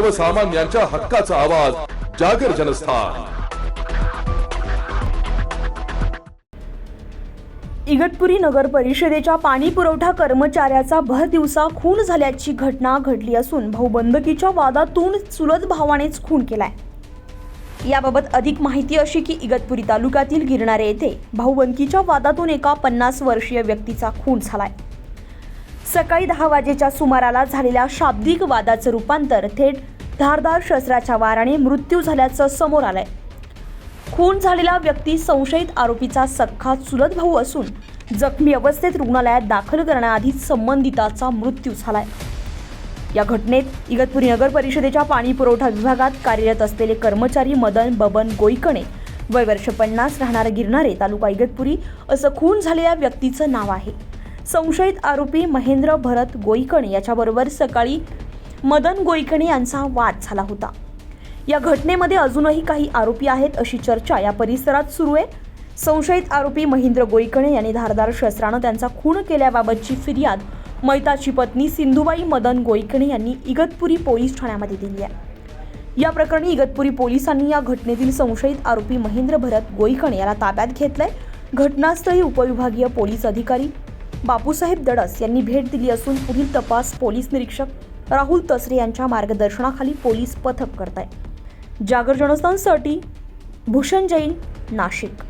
सर्वसामान्यांच्या हक्काचा आवाज जागर जनस्थान. इगतपुरी नगर परिषदेच्या पाणी पुरवठा कर्मचाऱ्याचा भरदिवसा खून झाल्याची घटना घडली असून भाऊबंदकीच्या वादातून चुलत भावानेच खून केलाय. याबाबत अधिक माहिती अशी की इगतपुरी तालुक्यातील गिरणारे येथे भाऊबंदकीच्या वादातून एका पन्नास वर्षीय व्यक्तीचा खून झालाय. सकाळी दहा वाजेच्या सुमाराला झालेल्या शाब्दिक वादाचं रूपांतर थेट धारदार शस्त्राच्या वाराने मृत्यू झाल्याचं समोर आलंय. खून झालेला व्यक्ती संशयित आरोपीचा सख्खा चुलत भाऊ असून जखमी अवस्थेत रुग्णालयात दाखल करण्याआधीच संबंधिताचा मृत्यू झालाय. या घटनेत इगतपुरी नगर परिषदेच्या पाणी पुरवठा विभागात कार्यरत असलेले कर्मचारी मदन बबन गोईकणे वय वर्ष पन्नास राहणारे गिरणारे तालुका इगतपुरी असं खून झालेल्या व्यक्तीचं नाव आहे. संशयित आरोपी महेंद्र भरत गोईकणे याच्याबरोबर सकाळी मदन गोईकणे यांचा वाद झाला होता. या घटनेमध्ये अजूनही काही आरोपी आहेत अशी चर्चा या परिसरात सुरू आहे. संशयित आरोपी महेंद्र गोईकणे यांनी धारदार शस्त्रानं त्यांचा खून केल्याबाबतची फिर्याद मैताची पत्नी सिंधुबाई मदन गोईकणे यांनी इगतपुरी पोलीस ठाण्यामध्ये दिली आहे. या प्रकरणी इगतपुरी पोलिसांनी या घटनेतील संशयित आरोपी महेंद्र भरत गोईकणे याला ताब्यात घेतलंय. घटनास्थळी उपविभागीय पोलीस अधिकारी बापूसाहेब दडस यांनी भेट दिली असून पुढील तपास पोलीस निरीक्षक राहुल तसरे यांच्या मार्गदर्शनाखाली पोलीस पथक करत आहे जागर जनस्थानसाठी भूषण जैन नाशिक.